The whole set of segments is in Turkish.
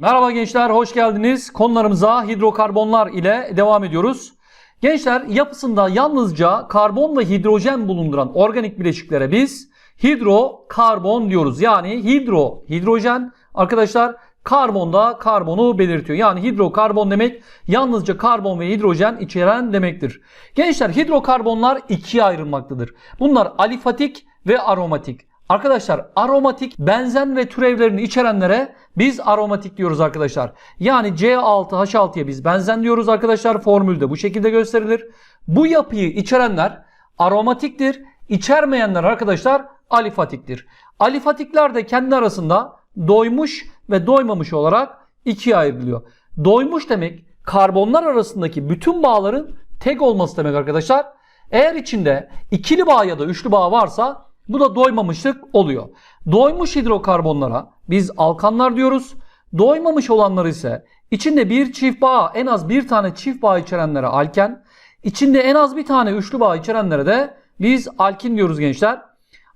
Merhaba gençler, hoş geldiniz. Konularımıza hidrokarbonlar ile devam ediyoruz. Gençler yapısında yalnızca karbon ve hidrojen bulunduran organik bileşiklere biz hidrokarbon diyoruz. Yani hidro, hidrojen arkadaşlar karbon da karbonu belirtiyor. Yani hidrokarbon demek yalnızca karbon ve hidrojen içeren demektir. Gençler hidrokarbonlar ikiye ayrılmaktadır. Bunlar alifatik ve aromatik. Arkadaşlar aromatik benzen ve türevlerini içerenlere biz aromatik diyoruz arkadaşlar. Yani C6H6'ya biz benzen diyoruz arkadaşlar. Formülde bu şekilde gösterilir. Bu yapıyı içerenler aromatiktir. İçermeyenler arkadaşlar alifatiktir. Alifatikler de kendi arasında doymuş ve doymamış olarak ikiye ayrılıyor. Doymuş demek karbonlar arasındaki bütün bağların tek olması demek arkadaşlar. Eğer içinde ikili bağ ya da üçlü bağ varsa bu da doymamışlık oluyor. Doymuş hidrokarbonlara biz alkanlar diyoruz. Doymamış olanlar ise içinde bir çift bağ en az bir tane çift bağ içerenlere alken, içinde en az bir tane üçlü bağ içerenlere de biz alkin diyoruz gençler.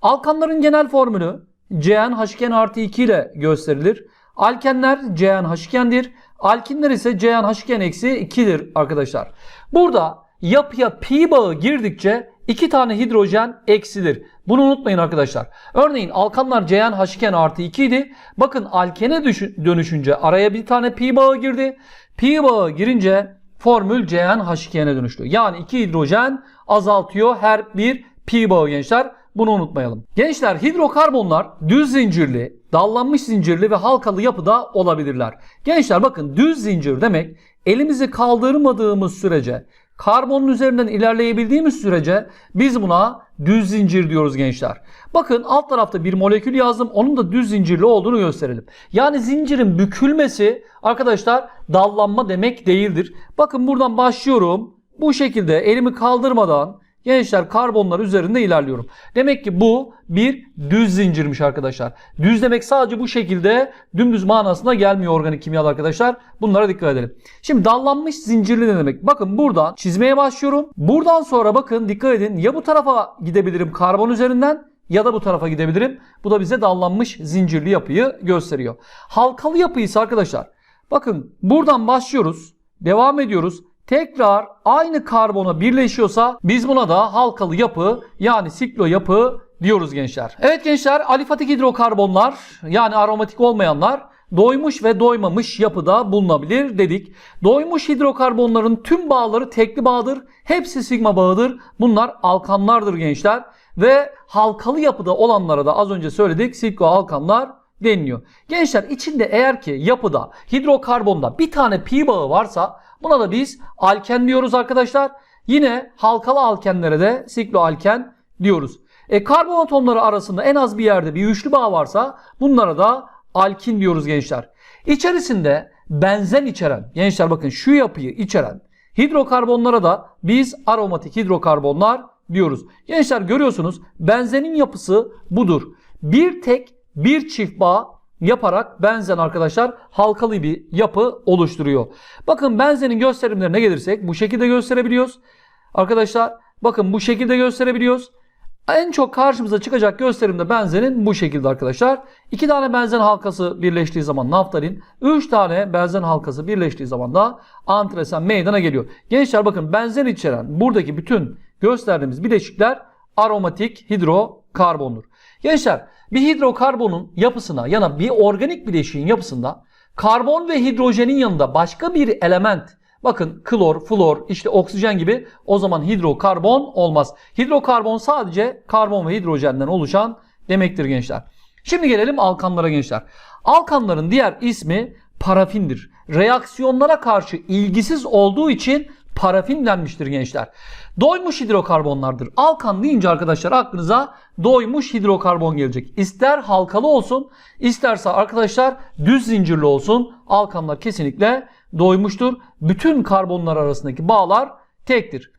Alkanların genel formülü CnH2n artı 2 ile gösterilir. Alkenler CnH2n'dir. Alkinler ise CnH2n eksi 2'dir arkadaşlar. Burada yapıya pi bağı girdikçe iki tane hidrojen eksilir. Bunu unutmayın arkadaşlar. Örneğin alkanlar CnH2n artı 2 idi. Bakın alkene dönüşünce araya bir tane pi bağı girdi. Pi bağı girince formül CnH2n'e dönüştü. Yani iki hidrojen azaltıyor her bir pi bağı gençler. Bunu unutmayalım. Gençler hidrokarbonlar düz zincirli, dallanmış zincirli ve halkalı yapıda olabilirler. Gençler bakın düz zincir demek elimizi kaldırmadığımız sürece karbonun üzerinden ilerleyebildiğimiz sürece biz buna düz zincir diyoruz gençler. Bakın alt tarafta bir molekül yazdım. Onun da düz zincirli olduğunu gösterelim. Yani zincirin bükülmesi arkadaşlar dallanma demek değildir. Bakın buradan başlıyorum. Bu şekilde elimi kaldırmadan Gençler karbonlar üzerinde ilerliyorum. Demek ki bu bir düz zincirmiş arkadaşlar. Düz demek sadece bu şekilde dümdüz manasına gelmiyor organik kimyada arkadaşlar. Bunlara dikkat edelim. Şimdi dallanmış zincirli ne demek? Bakın buradan çizmeye başlıyorum. Buradan sonra bakın dikkat edin ya bu tarafa gidebilirim karbon üzerinden ya da bu tarafa gidebilirim. Bu da bize dallanmış zincirli yapıyı gösteriyor. Halkalı yapı ise arkadaşlar bakın buradan başlıyoruz. Devam ediyoruz tekrar aynı karbona birleşiyorsa biz buna da halkalı yapı yani siklo yapı diyoruz gençler. Evet gençler alifatik hidrokarbonlar yani aromatik olmayanlar doymuş ve doymamış yapıda bulunabilir dedik. Doymuş hidrokarbonların tüm bağları tekli bağdır. Hepsi sigma bağıdır. Bunlar alkanlardır gençler. Ve halkalı yapıda olanlara da az önce söyledik siklo alkanlar deniliyor. Gençler içinde eğer ki yapıda hidrokarbonda bir tane pi bağı varsa Buna da biz alken diyoruz arkadaşlar. Yine halkalı alkenlere de sikloalken diyoruz. E, karbon atomları arasında en az bir yerde bir üçlü bağ varsa bunlara da alkin diyoruz gençler. İçerisinde benzen içeren, gençler bakın şu yapıyı içeren hidrokarbonlara da biz aromatik hidrokarbonlar diyoruz. Gençler görüyorsunuz benzenin yapısı budur. Bir tek bir çift bağ yaparak benzen arkadaşlar halkalı bir yapı oluşturuyor. Bakın benzenin gösterimlerine gelirsek bu şekilde gösterebiliyoruz. Arkadaşlar bakın bu şekilde gösterebiliyoruz. En çok karşımıza çıkacak gösterimde benzenin bu şekilde arkadaşlar. İki tane benzen halkası birleştiği zaman naftalin, üç tane benzen halkası birleştiği zaman da antresen meydana geliyor. Gençler bakın benzen içeren buradaki bütün gösterdiğimiz bileşikler aromatik hidrokarbondur. Gençler bir hidrokarbonun yapısına yani bir organik bileşiğin yapısında karbon ve hidrojenin yanında başka bir element bakın klor, flor, işte oksijen gibi o zaman hidrokarbon olmaz. Hidrokarbon sadece karbon ve hidrojenden oluşan demektir gençler. Şimdi gelelim alkanlara gençler. Alkanların diğer ismi parafindir. Reaksiyonlara karşı ilgisiz olduğu için parafin denmiştir gençler. Doymuş hidrokarbonlardır. Alkan deyince arkadaşlar aklınıza doymuş hidrokarbon gelecek. İster halkalı olsun, isterse arkadaşlar düz zincirli olsun. Alkanlar kesinlikle doymuştur. Bütün karbonlar arasındaki bağlar tektir.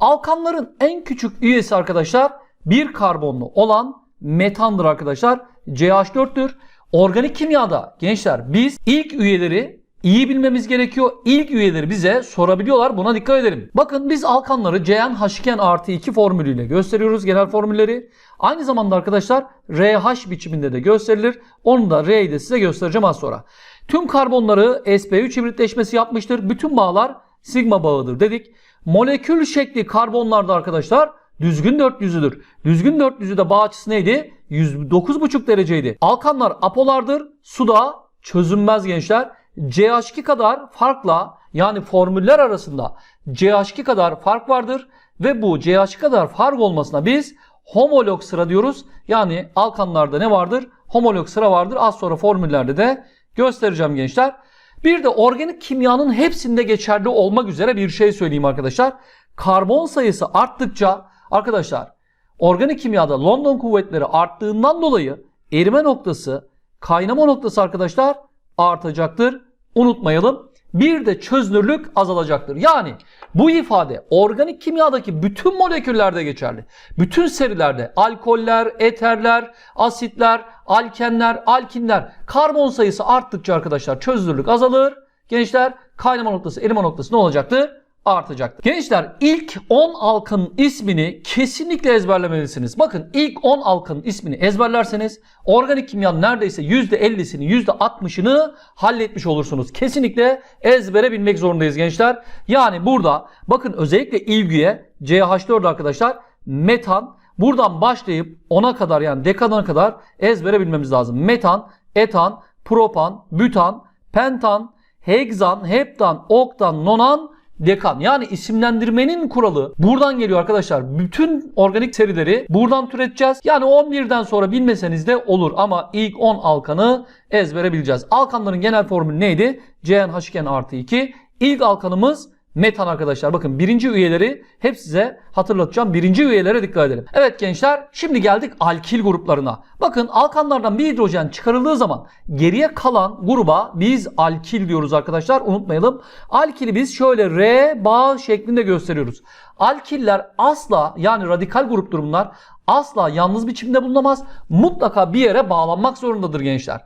Alkanların en küçük üyesi arkadaşlar bir karbonlu olan metandır arkadaşlar. CH4'tür. Organik kimyada gençler biz ilk üyeleri iyi bilmemiz gerekiyor. İlk üyeleri bize sorabiliyorlar. Buna dikkat edelim. Bakın biz alkanları CnH2n artı 2 formülüyle gösteriyoruz genel formülleri. Aynı zamanda arkadaşlar RH biçiminde de gösterilir. Onu da R'yi de size göstereceğim az sonra. Tüm karbonları sp3 hibritleşmesi yapmıştır. Bütün bağlar sigma bağıdır dedik. Molekül şekli karbonlarda arkadaşlar düzgün dörtlüzüdür. Düzgün dörtlüzüde bağ açısı neydi? 109,5 dereceydi. Alkanlar apolardır. Suda çözünmez gençler. CH2 kadar farkla yani formüller arasında CH2 kadar fark vardır ve bu CH2 kadar fark olmasına biz homolog sıra diyoruz. Yani alkanlarda ne vardır? Homolog sıra vardır. Az sonra formüllerde de göstereceğim gençler. Bir de organik kimyanın hepsinde geçerli olmak üzere bir şey söyleyeyim arkadaşlar. Karbon sayısı arttıkça arkadaşlar organik kimyada London kuvvetleri arttığından dolayı erime noktası, kaynama noktası arkadaşlar artacaktır. Unutmayalım. Bir de çözünürlük azalacaktır. Yani bu ifade organik kimyadaki bütün moleküllerde geçerli. Bütün serilerde alkoller, eterler, asitler, alkenler, alkinler karbon sayısı arttıkça arkadaşlar çözünürlük azalır. Gençler kaynama noktası, erime noktası ne olacaktır? Artacaktır. Gençler ilk 10 alkanın ismini kesinlikle ezberlemelisiniz. Bakın ilk 10 alkanın ismini ezberlerseniz organik kimyanın neredeyse %50'sini %60'ını halletmiş olursunuz. Kesinlikle ezbere bilmek zorundayız gençler. Yani burada bakın özellikle ilgüye CH4 arkadaşlar metan buradan başlayıp 10'a kadar yani dekadana kadar ezbere bilmemiz lazım. Metan, etan, propan, bütan, pentan, hegzan, heptan, oktan, nonan dekan. Yani isimlendirmenin kuralı buradan geliyor arkadaşlar. Bütün organik serileri buradan türeteceğiz. Yani 11'den sonra bilmeseniz de olur ama ilk 10 alkanı ezbere bileceğiz. Alkanların genel formülü neydi? CnH2n artı 2. İlk alkanımız metan arkadaşlar. Bakın birinci üyeleri hep size hatırlatacağım. Birinci üyelere dikkat edelim. Evet gençler şimdi geldik alkil gruplarına. Bakın alkanlardan bir hidrojen çıkarıldığı zaman geriye kalan gruba biz alkil diyoruz arkadaşlar. Unutmayalım. Alkili biz şöyle R bağ şeklinde gösteriyoruz. Alkiller asla yani radikal gruptur bunlar. Asla yalnız biçimde bulunamaz. Mutlaka bir yere bağlanmak zorundadır gençler.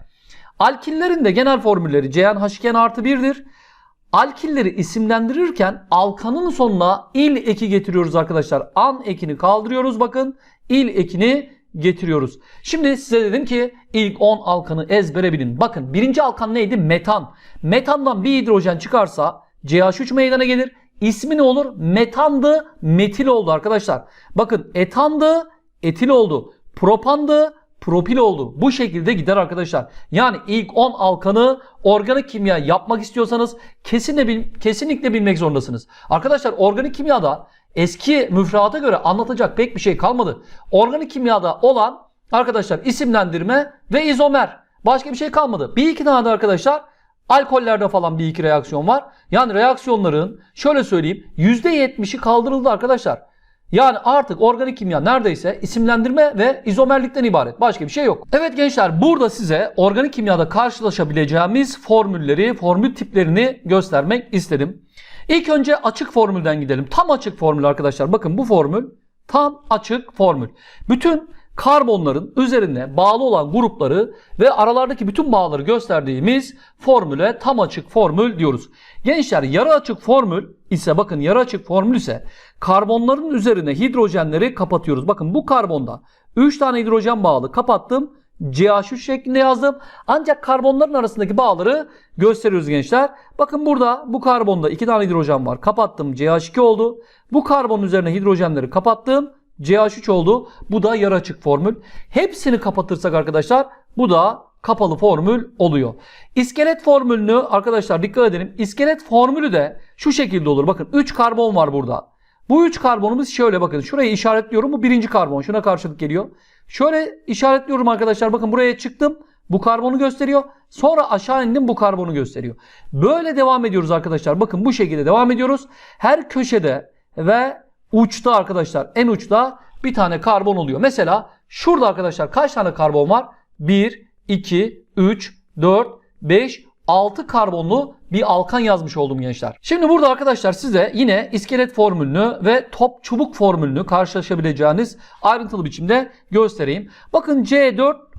Alkillerin de genel formülleri CnH2n artı 1'dir. Alkilleri isimlendirirken alkanın sonuna il eki getiriyoruz arkadaşlar. An ekini kaldırıyoruz bakın. il ekini getiriyoruz. Şimdi size dedim ki ilk 10 alkanı ezbere bilin. Bakın birinci alkan neydi? Metan. Metandan bir hidrojen çıkarsa CH3 meydana gelir. İsmi ne olur? Metandı, metil oldu arkadaşlar. Bakın etandı, etil oldu. Propandı, propil oldu. Bu şekilde gider arkadaşlar. Yani ilk 10 alkanı organik kimya yapmak istiyorsanız kesinlikle, kesinlikle bilmek zorundasınız. Arkadaşlar organik kimyada eski müfredata göre anlatacak pek bir şey kalmadı. Organik kimyada olan arkadaşlar isimlendirme ve izomer. Başka bir şey kalmadı. Bir iki tane de arkadaşlar alkollerde falan bir iki reaksiyon var. Yani reaksiyonların şöyle söyleyeyim %70'i kaldırıldı arkadaşlar. Yani artık organik kimya neredeyse isimlendirme ve izomerlikten ibaret. Başka bir şey yok. Evet gençler burada size organik kimyada karşılaşabileceğimiz formülleri, formül tiplerini göstermek istedim. İlk önce açık formülden gidelim. Tam açık formül arkadaşlar. Bakın bu formül tam açık formül. Bütün karbonların üzerine bağlı olan grupları ve aralardaki bütün bağları gösterdiğimiz formüle tam açık formül diyoruz. Gençler yarı açık formül ise bakın yarı açık formül ise karbonların üzerine hidrojenleri kapatıyoruz. Bakın bu karbonda 3 tane hidrojen bağlı kapattım. CH3 şeklinde yazdım. Ancak karbonların arasındaki bağları gösteriyoruz gençler. Bakın burada bu karbonda 2 tane hidrojen var. Kapattım CH2 oldu. Bu karbon üzerine hidrojenleri kapattım. CH3 oldu. Bu da yarı açık formül. Hepsini kapatırsak arkadaşlar bu da kapalı formül oluyor. İskelet formülünü arkadaşlar dikkat edelim. İskelet formülü de şu şekilde olur. Bakın 3 karbon var burada. Bu 3 karbonumuz şöyle bakın. Şurayı işaretliyorum. Bu birinci karbon. Şuna karşılık geliyor. Şöyle işaretliyorum arkadaşlar. Bakın buraya çıktım. Bu karbonu gösteriyor. Sonra aşağı indim bu karbonu gösteriyor. Böyle devam ediyoruz arkadaşlar. Bakın bu şekilde devam ediyoruz. Her köşede ve uçta arkadaşlar en uçta bir tane karbon oluyor. Mesela şurada arkadaşlar kaç tane karbon var? 1, 2, 3, 4, 5, 6 karbonlu bir alkan yazmış oldum gençler. Şimdi burada arkadaşlar size yine iskelet formülünü ve top çubuk formülünü karşılaşabileceğiniz ayrıntılı biçimde göstereyim. Bakın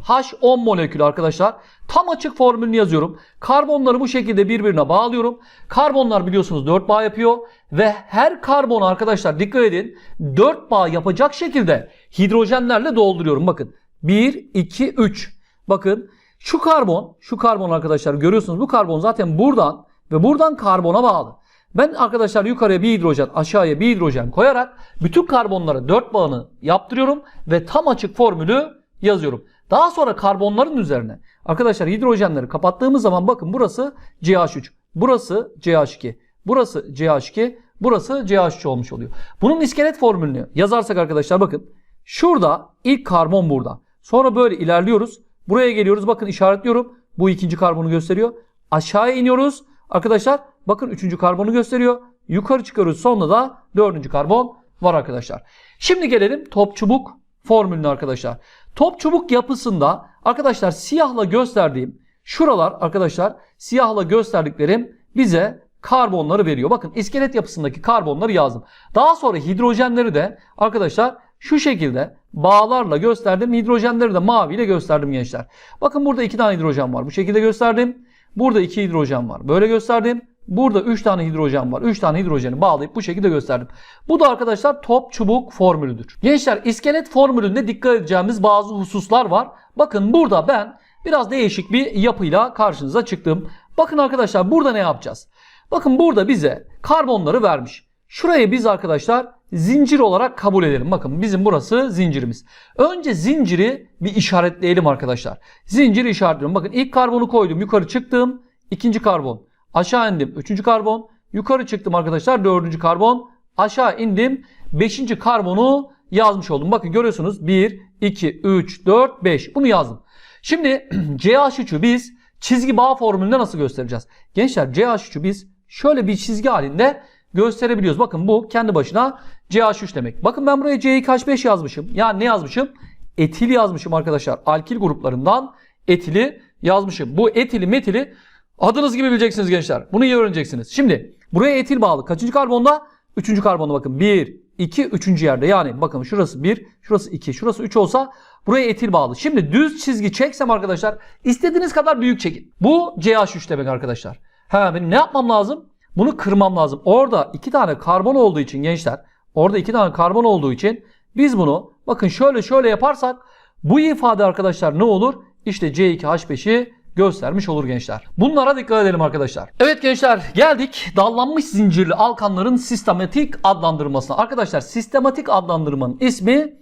C4H10 molekülü arkadaşlar. Tam açık formülünü yazıyorum. Karbonları bu şekilde birbirine bağlıyorum. Karbonlar biliyorsunuz 4 bağ yapıyor. Ve her karbon arkadaşlar dikkat edin 4 bağ yapacak şekilde hidrojenlerle dolduruyorum. Bakın 1, 2, 3. Bakın Şu karbon, şu karbon arkadaşlar görüyorsunuz bu karbon zaten buradan ve buradan karbona bağlı. Ben arkadaşlar yukarıya bir hidrojen, aşağıya bir hidrojen koyarak bütün karbonlara 4 bağını yaptırıyorum ve tam açık formülü yazıyorum. Daha sonra karbonların üzerine arkadaşlar hidrojenleri kapattığımız zaman bakın burası CH3, burası CH2, burası CH2, burası CH3 olmuş oluyor. Bunun iskelet formülünü yazarsak arkadaşlar bakın şurada ilk karbon burada. Sonra böyle ilerliyoruz. Buraya geliyoruz. Bakın işaretliyorum. Bu ikinci karbonu gösteriyor. Aşağıya iniyoruz. Arkadaşlar bakın üçüncü karbonu gösteriyor. Yukarı çıkıyoruz. Sonunda da dördüncü karbon var arkadaşlar. Şimdi gelelim top çubuk formülüne arkadaşlar. Top çubuk yapısında arkadaşlar siyahla gösterdiğim şuralar arkadaşlar siyahla gösterdiklerim bize karbonları veriyor. Bakın iskelet yapısındaki karbonları yazdım. Daha sonra hidrojenleri de arkadaşlar şu şekilde bağlarla gösterdim. Hidrojenleri de maviyle gösterdim gençler. Bakın burada iki tane hidrojen var. Bu şekilde gösterdim. Burada iki hidrojen var. Böyle gösterdim. Burada 3 tane hidrojen var. 3 tane hidrojeni bağlayıp bu şekilde gösterdim. Bu da arkadaşlar top çubuk formülüdür. Gençler iskelet formülünde dikkat edeceğimiz bazı hususlar var. Bakın burada ben biraz değişik bir yapıyla karşınıza çıktım. Bakın arkadaşlar burada ne yapacağız? Bakın burada bize karbonları vermiş. Şurayı biz arkadaşlar zincir olarak kabul edelim. Bakın bizim burası zincirimiz. Önce zinciri bir işaretleyelim arkadaşlar. Zinciri işaretliyorum. Bakın ilk karbonu koydum. Yukarı çıktım. ikinci karbon. Aşağı indim. Üçüncü karbon. Yukarı çıktım arkadaşlar. Dördüncü karbon. Aşağı indim. Beşinci karbonu yazmış oldum. Bakın görüyorsunuz. 1, 2, 3, 4, 5. Bunu yazdım. Şimdi CH3'ü biz çizgi bağ formülünde nasıl göstereceğiz? Gençler CH3'ü biz şöyle bir çizgi halinde gösterebiliyoruz. Bakın bu kendi başına CH3 demek. Bakın ben buraya C2H5 yazmışım. Yani ne yazmışım? Etil yazmışım arkadaşlar. Alkil gruplarından etili yazmışım. Bu etili metili adınız gibi bileceksiniz gençler. Bunu iyi öğreneceksiniz. Şimdi buraya etil bağlı. Kaçıncı karbonda? Üçüncü karbonda bakın. 1, 2, üçüncü yerde. Yani bakın şurası 1, şurası 2, şurası 3 olsa buraya etil bağlı. Şimdi düz çizgi çeksem arkadaşlar istediğiniz kadar büyük çekin. Bu CH3 demek arkadaşlar. Ha benim ne yapmam lazım? Bunu kırmam lazım. Orada iki tane karbon olduğu için gençler, orada iki tane karbon olduğu için biz bunu bakın şöyle şöyle yaparsak bu ifade arkadaşlar ne olur? İşte C2H5'i göstermiş olur gençler. Bunlara dikkat edelim arkadaşlar. Evet gençler geldik dallanmış zincirli alkanların sistematik adlandırmasına. Arkadaşlar sistematik adlandırmanın ismi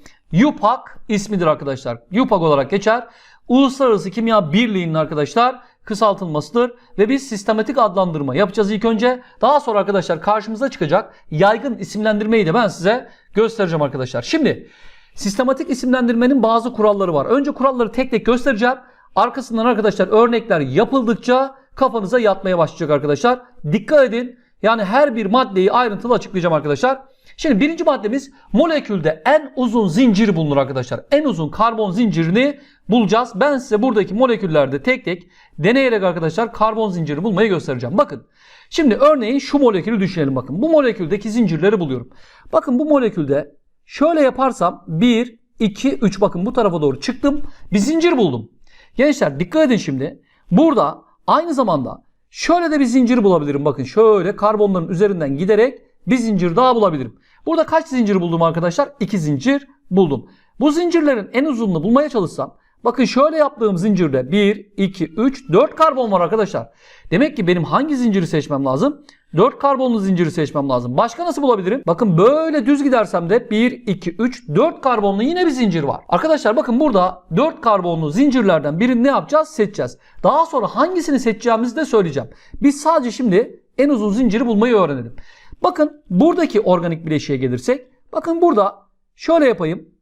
UPAC ismidir arkadaşlar. UPAC olarak geçer. Uluslararası Kimya Birliği'nin arkadaşlar kısaltılmasıdır ve biz sistematik adlandırma yapacağız ilk önce. Daha sonra arkadaşlar karşımıza çıkacak yaygın isimlendirmeyi de ben size göstereceğim arkadaşlar. Şimdi sistematik isimlendirmenin bazı kuralları var. Önce kuralları tek tek göstereceğim. Arkasından arkadaşlar örnekler yapıldıkça kafanıza yatmaya başlayacak arkadaşlar. Dikkat edin. Yani her bir maddeyi ayrıntılı açıklayacağım arkadaşlar. Şimdi birinci maddemiz molekülde en uzun zincir bulunur arkadaşlar. En uzun karbon zincirini bulacağız. Ben size buradaki moleküllerde tek tek deneyerek arkadaşlar karbon zinciri bulmayı göstereceğim. Bakın. Şimdi örneğin şu molekülü düşünelim bakın. Bu moleküldeki zincirleri buluyorum. Bakın bu molekülde şöyle yaparsam 1, 2, 3 bakın bu tarafa doğru çıktım. Bir zincir buldum. Gençler dikkat edin şimdi. Burada aynı zamanda şöyle de bir zincir bulabilirim. Bakın şöyle karbonların üzerinden giderek bir zincir daha bulabilirim. Burada kaç zincir buldum arkadaşlar? 2 zincir buldum. Bu zincirlerin en uzunluğunu bulmaya çalışsam bakın şöyle yaptığım zincirde 1, 2, 3, 4 karbon var arkadaşlar. Demek ki benim hangi zinciri seçmem lazım? 4 karbonlu zinciri seçmem lazım. Başka nasıl bulabilirim? Bakın böyle düz gidersem de 1, 2, 3, 4 karbonlu yine bir zincir var. Arkadaşlar bakın burada 4 karbonlu zincirlerden birini ne yapacağız? Seçeceğiz. Daha sonra hangisini seçeceğimizi de söyleyeceğim. Biz sadece şimdi en uzun zinciri bulmayı öğrenelim. Bakın buradaki organik bileşiğe gelirsek. Bakın burada şöyle yapayım.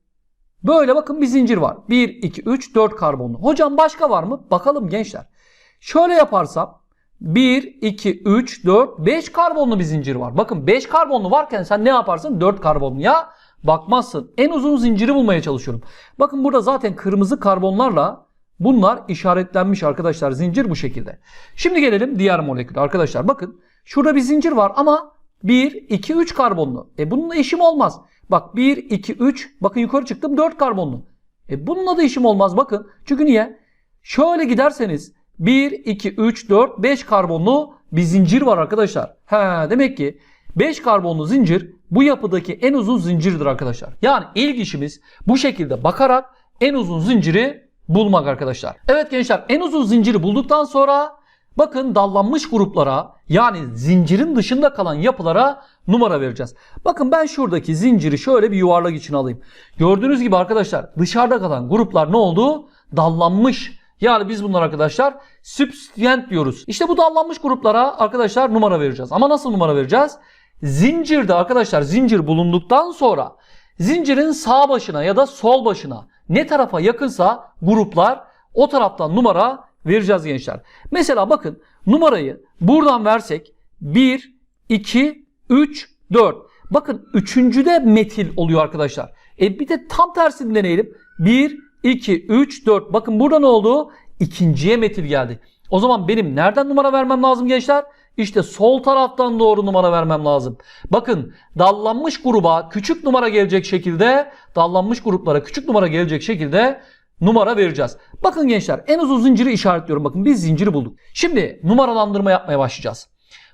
Böyle bakın bir zincir var. 1, 2, 3, 4 karbonlu. Hocam başka var mı? Bakalım gençler. Şöyle yaparsam 1, 2, 3, 4, 5 karbonlu bir zincir var. Bakın 5 karbonlu varken sen ne yaparsın? 4 karbonluya bakmazsın. En uzun zinciri bulmaya çalışıyorum. Bakın burada zaten kırmızı karbonlarla bunlar işaretlenmiş arkadaşlar. Zincir bu şekilde. Şimdi gelelim diğer moleküle arkadaşlar. Bakın şurada bir zincir var ama 1, 2, 3 karbonlu. E bununla işim olmaz. Bak 1, 2, 3. Bakın yukarı çıktım 4 karbonlu. E bununla da işim olmaz bakın. Çünkü niye? Şöyle giderseniz 1, 2, 3, 4, 5 karbonlu bir zincir var arkadaşlar. He, demek ki 5 karbonlu zincir bu yapıdaki en uzun zincirdir arkadaşlar. Yani ilk işimiz bu şekilde bakarak en uzun zinciri bulmak arkadaşlar. Evet gençler en uzun zinciri bulduktan sonra bakın dallanmış gruplara yani zincirin dışında kalan yapılara numara vereceğiz. Bakın ben şuradaki zinciri şöyle bir yuvarlak için alayım. Gördüğünüz gibi arkadaşlar dışarıda kalan gruplar ne oldu? Dallanmış. Yani biz bunlar arkadaşlar substituent diyoruz. İşte bu dallanmış gruplara arkadaşlar numara vereceğiz. Ama nasıl numara vereceğiz? Zincirde arkadaşlar zincir bulunduktan sonra zincirin sağ başına ya da sol başına ne tarafa yakınsa gruplar o taraftan numara vereceğiz gençler. Mesela bakın numarayı buradan versek 1, 2, 3, 4. Bakın üçüncüde metil oluyor arkadaşlar. E bir de tam tersini deneyelim. 1, 2, 3, 4. Bakın burada ne oldu? İkinciye metil geldi. O zaman benim nereden numara vermem lazım gençler? İşte sol taraftan doğru numara vermem lazım. Bakın dallanmış gruba küçük numara gelecek şekilde, dallanmış gruplara küçük numara gelecek şekilde numara vereceğiz. Bakın gençler en uzun zinciri işaretliyorum. Bakın biz zinciri bulduk. Şimdi numaralandırma yapmaya başlayacağız.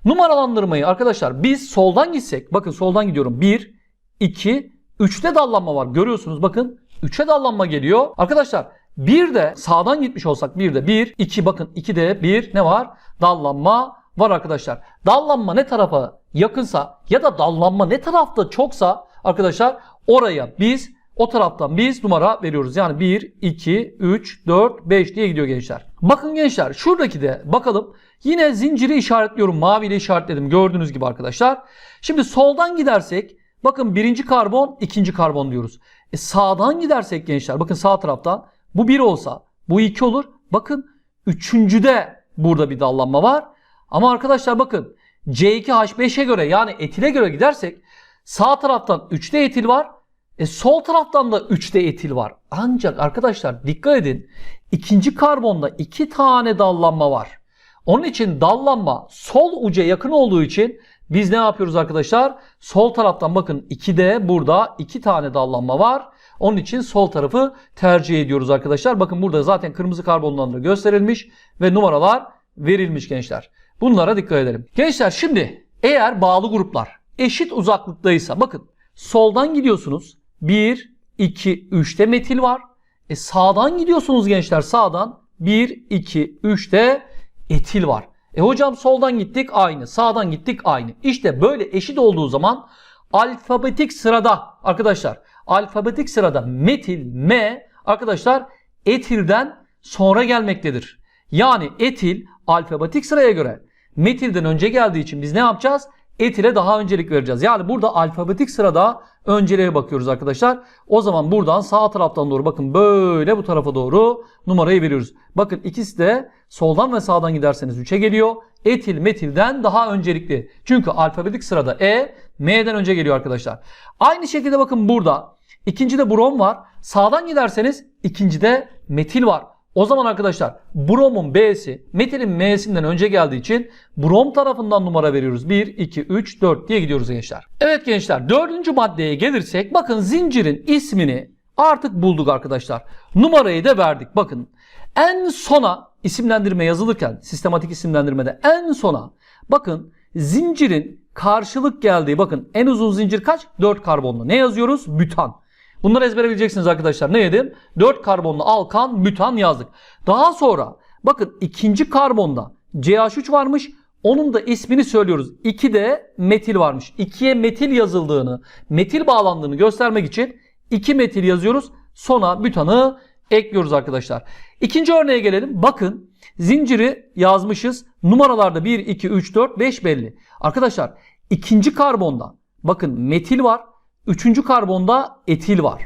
Numaralandırmayı arkadaşlar biz soldan gitsek, bakın soldan gidiyorum. 1, 2, 3'te dallanma var. Görüyorsunuz bakın 3'e dallanma geliyor. Arkadaşlar bir de sağdan gitmiş olsak bir de 1, 2 bakın 2'de bir ne var? Dallanma var arkadaşlar. Dallanma ne tarafa yakınsa ya da dallanma ne tarafta çoksa arkadaşlar oraya biz o taraftan biz numara veriyoruz. Yani 1, 2, 3, 4, 5 diye gidiyor gençler. Bakın gençler şuradaki de bakalım. Yine zinciri işaretliyorum. Maviyle işaretledim. Gördüğünüz gibi arkadaşlar. Şimdi soldan gidersek bakın birinci karbon, ikinci karbon diyoruz. E sağdan gidersek gençler bakın sağ taraftan bu 1 olsa bu 2 olur. Bakın üçüncüde burada bir dallanma var. Ama arkadaşlar bakın C2H5'e göre yani etile göre gidersek sağ taraftan 3'te etil var. E sol taraftan da 3'te etil var. Ancak arkadaşlar dikkat edin. ikinci karbonda 2 tane dallanma var. Onun için dallanma sol uca yakın olduğu için biz ne yapıyoruz arkadaşlar? Sol taraftan bakın 2'de burada 2 tane dallanma var. Onun için sol tarafı tercih ediyoruz arkadaşlar. Bakın burada zaten kırmızı karbonlandırma gösterilmiş ve numaralar verilmiş gençler. Bunlara dikkat edelim. Gençler şimdi eğer bağlı gruplar eşit uzaklıktaysa bakın soldan gidiyorsunuz. 1, 2, 3'te metil var. E sağdan gidiyorsunuz gençler sağdan 1, 2, 3'te etil var. E hocam soldan gittik aynı, sağdan gittik aynı. İşte böyle eşit olduğu zaman alfabetik sırada arkadaşlar alfabetik sırada metil M arkadaşlar etilden sonra gelmektedir. Yani etil alfabetik sıraya göre metilden önce geldiği için biz ne yapacağız? Etile daha öncelik vereceğiz. Yani burada alfabetik sırada önceliğe bakıyoruz arkadaşlar. O zaman buradan sağ taraftan doğru bakın böyle bu tarafa doğru numarayı veriyoruz. Bakın ikisi de soldan ve sağdan giderseniz 3'e geliyor. Etil metilden daha öncelikli. Çünkü alfabetik sırada E M'den önce geliyor arkadaşlar. Aynı şekilde bakın burada ikincide brom var. Sağdan giderseniz ikincide metil var. O zaman arkadaşlar bromun B'si metilin M'sinden önce geldiği için brom tarafından numara veriyoruz. 1, 2, 3, 4 diye gidiyoruz gençler. Evet gençler dördüncü maddeye gelirsek bakın zincirin ismini artık bulduk arkadaşlar. Numarayı da verdik. Bakın en sona isimlendirme yazılırken sistematik isimlendirmede en sona bakın zincirin karşılık geldiği bakın en uzun zincir kaç? 4 karbonlu. Ne yazıyoruz? Bütan. Bunları ezbere bileceksiniz arkadaşlar. Ne yedim? 4 karbonlu alkan, bütan yazdık. Daha sonra bakın ikinci karbonda CH3 varmış. Onun da ismini söylüyoruz. 2'de metil varmış. 2'ye metil yazıldığını, metil bağlandığını göstermek için 2 metil yazıyoruz. Sona bütanı ekliyoruz arkadaşlar. İkinci örneğe gelelim. Bakın zinciri yazmışız. Numaralarda 1, 2, 3, 4, 5 belli. Arkadaşlar ikinci karbonda bakın metil var. Üçüncü karbonda etil var.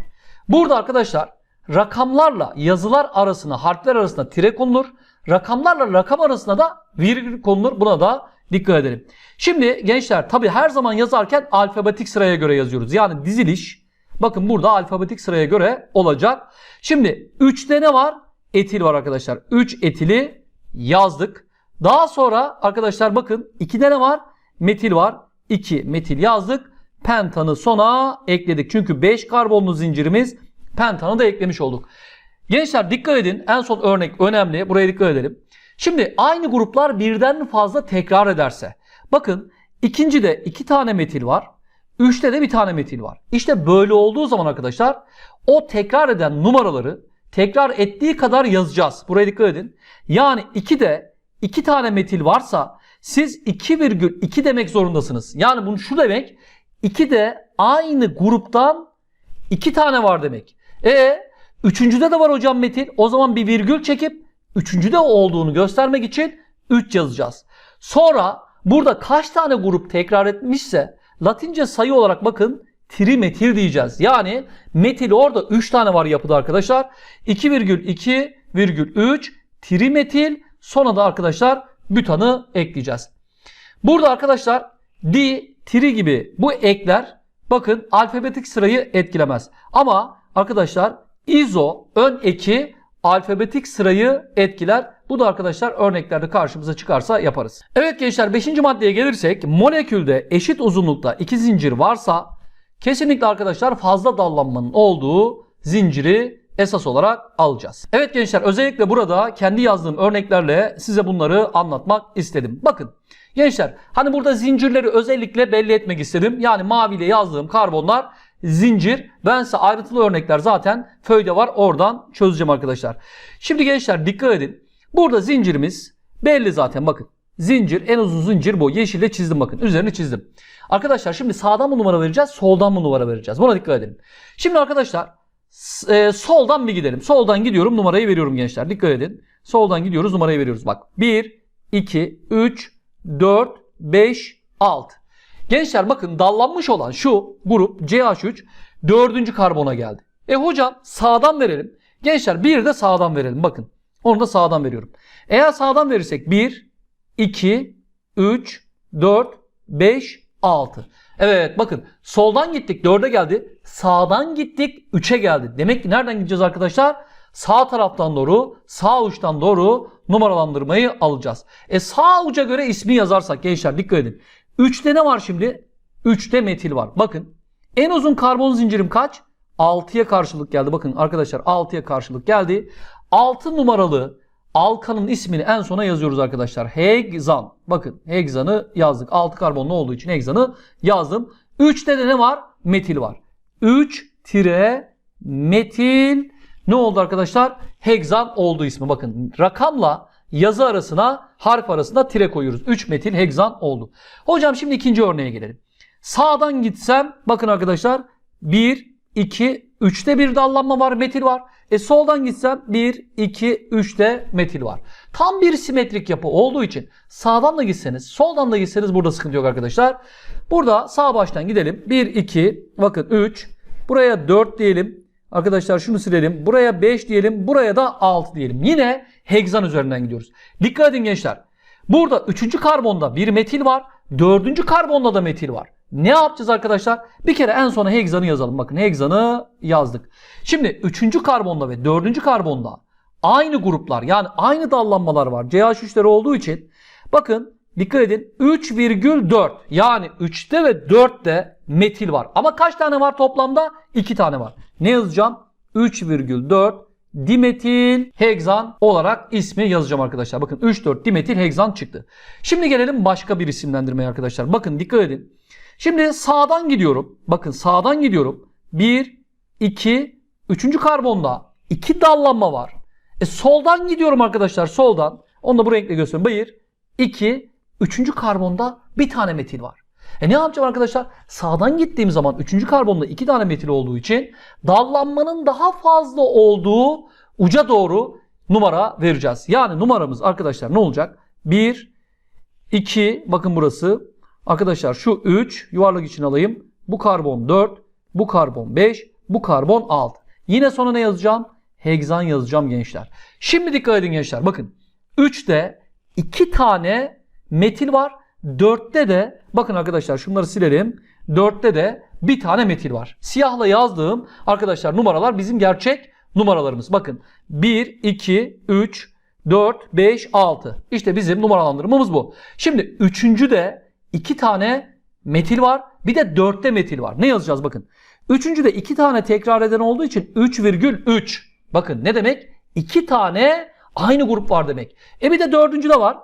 Burada arkadaşlar rakamlarla yazılar arasına, harfler arasına tire konulur. Rakamlarla rakam arasına da virgül konulur. Buna da dikkat edelim. Şimdi gençler tabi her zaman yazarken alfabetik sıraya göre yazıyoruz. Yani diziliş bakın burada alfabetik sıraya göre olacak. Şimdi 3'te ne var? Etil var arkadaşlar. 3 etili yazdık. Daha sonra arkadaşlar bakın 2'de ne var? Metil var. 2 metil yazdık pentanı sona ekledik. Çünkü 5 karbonlu zincirimiz pentanı da eklemiş olduk. Gençler dikkat edin. En son örnek önemli. Buraya dikkat edelim. Şimdi aynı gruplar birden fazla tekrar ederse. Bakın ikincide 2 tane metil var. Üçte de bir tane metil var. İşte böyle olduğu zaman arkadaşlar o tekrar eden numaraları tekrar ettiği kadar yazacağız. Buraya dikkat edin. Yani 2'de 2 tane metil varsa siz 2,2 demek zorundasınız. Yani bunu şu demek 2'de aynı gruptan 2 tane var demek. E üçüncüde de var hocam metil. O zaman bir virgül çekip üçüncüde olduğunu göstermek için 3 yazacağız. Sonra burada kaç tane grup tekrar etmişse Latince sayı olarak bakın trimetil diyeceğiz. Yani metil orada 3 tane var yapıda arkadaşlar. 2,2,3 trimetil sonra da arkadaşlar bütanı ekleyeceğiz. Burada arkadaşlar di, tri gibi bu ekler bakın alfabetik sırayı etkilemez. Ama arkadaşlar izo ön eki alfabetik sırayı etkiler. Bu da arkadaşlar örneklerde karşımıza çıkarsa yaparız. Evet gençler 5. maddeye gelirsek molekülde eşit uzunlukta iki zincir varsa kesinlikle arkadaşlar fazla dallanmanın olduğu zinciri esas olarak alacağız. Evet gençler özellikle burada kendi yazdığım örneklerle size bunları anlatmak istedim. Bakın gençler hani burada zincirleri özellikle belli etmek istedim. Yani maviyle yazdığım karbonlar zincir. Ben size ayrıntılı örnekler zaten föyde var. Oradan çözeceğim arkadaşlar. Şimdi gençler dikkat edin. Burada zincirimiz belli zaten bakın. Zincir en uzun zincir bu. Yeşille çizdim bakın. Üzerini çizdim. Arkadaşlar şimdi sağdan mı numara vereceğiz? Soldan mı numara vereceğiz? Buna dikkat edelim. Şimdi arkadaşlar e, soldan bir gidelim. Soldan gidiyorum numarayı veriyorum gençler. Dikkat edin. Soldan gidiyoruz numarayı veriyoruz. Bak 1, 2, 3, 4, 5, 6. Gençler bakın dallanmış olan şu grup CH3 dördüncü karbona geldi. E hocam sağdan verelim. Gençler bir de sağdan verelim. Bakın onu da sağdan veriyorum. Eğer sağdan verirsek 1, 2, 3, 4, 5, 6. Evet bakın soldan gittik 4'e geldi. Sağdan gittik 3'e geldi. Demek ki nereden gideceğiz arkadaşlar? Sağ taraftan doğru, sağ uçtan doğru numaralandırmayı alacağız. E sağ uca göre ismi yazarsak gençler dikkat edin. 3'te ne var şimdi? 3'te metil var. Bakın en uzun karbon zincirim kaç? 6'ya karşılık geldi. Bakın arkadaşlar 6'ya karşılık geldi. 6 numaralı alkanın ismini en sona yazıyoruz arkadaşlar. Hexan. Bakın hexanı yazdık. 6 karbonlu olduğu için hexanı yazdım. 3'te de ne var? Metil var. 3 tire metil ne oldu arkadaşlar? Hexan oldu ismi. Bakın rakamla yazı arasına harf arasında tire koyuyoruz. 3 metil hexan oldu. Hocam şimdi ikinci örneğe gelelim. Sağdan gitsem bakın arkadaşlar 1, 2, 3'te bir dallanma var metil var. E soldan gitsem 1, 2, 3'te metil var. Tam bir simetrik yapı olduğu için sağdan da gitseniz soldan da gitseniz burada sıkıntı yok arkadaşlar. Burada sağ baştan gidelim. 1, 2, bakın 3. Buraya 4 diyelim. Arkadaşlar şunu silelim. Buraya 5 diyelim. Buraya da 6 diyelim. Yine hegzan üzerinden gidiyoruz. Dikkat edin gençler. Burada 3. karbonda bir metil var. 4. karbonda da metil var. Ne yapacağız arkadaşlar? Bir kere en sona hegzanı yazalım. Bakın hegzanı yazdık. Şimdi 3. karbonda ve 4. karbonda aynı gruplar yani aynı dallanmalar var. CH3'leri olduğu için bakın dikkat edin 3,4 yani 3'te ve 4'te metil var. Ama kaç tane var toplamda? 2 tane var. Ne yazacağım? 3,4 dimetil hegzan olarak ismi yazacağım arkadaşlar. Bakın 3,4 dimetil hegzan çıktı. Şimdi gelelim başka bir isimlendirmeye arkadaşlar. Bakın dikkat edin. Şimdi sağdan gidiyorum. Bakın sağdan gidiyorum. 1, 2, 3. karbonda 2 dallanma var. E soldan gidiyorum arkadaşlar soldan. Onu da bu renkle gösteriyorum. 1, 2, 3. karbonda bir tane metil var. E ne yapacağım arkadaşlar? Sağdan gittiğim zaman 3. karbonda 2 tane metil olduğu için dallanmanın daha fazla olduğu uca doğru numara vereceğiz. Yani numaramız arkadaşlar ne olacak? 1, 2, bakın burası. Arkadaşlar şu 3 yuvarlak için alayım. Bu karbon 4, bu karbon 5, bu karbon 6. Yine sonra ne yazacağım? Hegzan yazacağım gençler. Şimdi dikkat edin gençler. Bakın 3'te 2 tane metil var. 4'te de bakın arkadaşlar şunları silelim. 4'te de bir tane metil var. Siyahla yazdığım arkadaşlar numaralar bizim gerçek numaralarımız. Bakın 1, 2, 3, 4, 5, 6. İşte bizim numaralandırmamız bu. Şimdi üçüncü de 2 tane metil var. Bir de 4'te metil var. Ne yazacağız bakın. Üçüncü de 2 tane tekrar eden olduğu için 3,3. Bakın ne demek? 2 tane aynı grup var demek. E bir de dördüncü de var.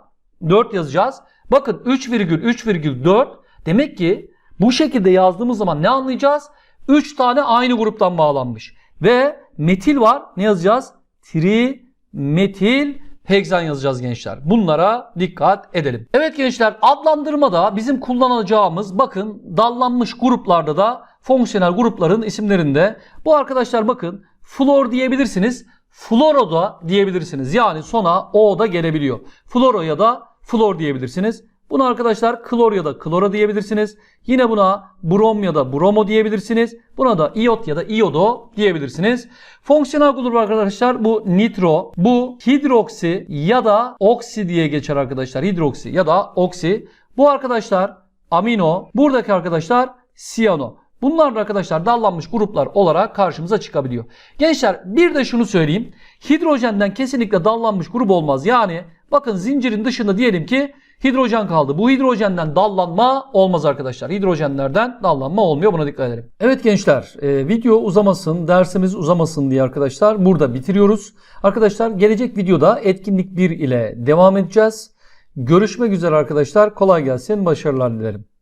4 yazacağız. Bakın 3,3,4 demek ki bu şekilde yazdığımız zaman ne anlayacağız? 3 tane aynı gruptan bağlanmış. Ve metil var. Ne yazacağız? tri metil heksan yazacağız gençler. Bunlara dikkat edelim. Evet gençler adlandırmada bizim kullanacağımız bakın dallanmış gruplarda da fonksiyonel grupların isimlerinde bu arkadaşlar bakın flor diyebilirsiniz. Floro da diyebilirsiniz. Yani sona o da gelebiliyor. Floro ya da flor diyebilirsiniz. Buna arkadaşlar klor ya da klora diyebilirsiniz. Yine buna brom ya da bromo diyebilirsiniz. Buna da iot ya da iodo diyebilirsiniz. Fonksiyonel grup arkadaşlar bu nitro, bu hidroksi ya da oksi diye geçer arkadaşlar. Hidroksi ya da oksi. Bu arkadaşlar amino, buradaki arkadaşlar siyano. Bunlar da arkadaşlar dallanmış gruplar olarak karşımıza çıkabiliyor. Gençler bir de şunu söyleyeyim. Hidrojenden kesinlikle dallanmış grup olmaz. Yani bakın zincirin dışında diyelim ki hidrojen kaldı. Bu hidrojenden dallanma olmaz arkadaşlar. Hidrojenlerden dallanma olmuyor. Buna dikkat edelim. Evet gençler e, video uzamasın, dersimiz uzamasın diye arkadaşlar burada bitiriyoruz. Arkadaşlar gelecek videoda etkinlik 1 ile devam edeceğiz. Görüşmek üzere arkadaşlar. Kolay gelsin. Başarılar dilerim.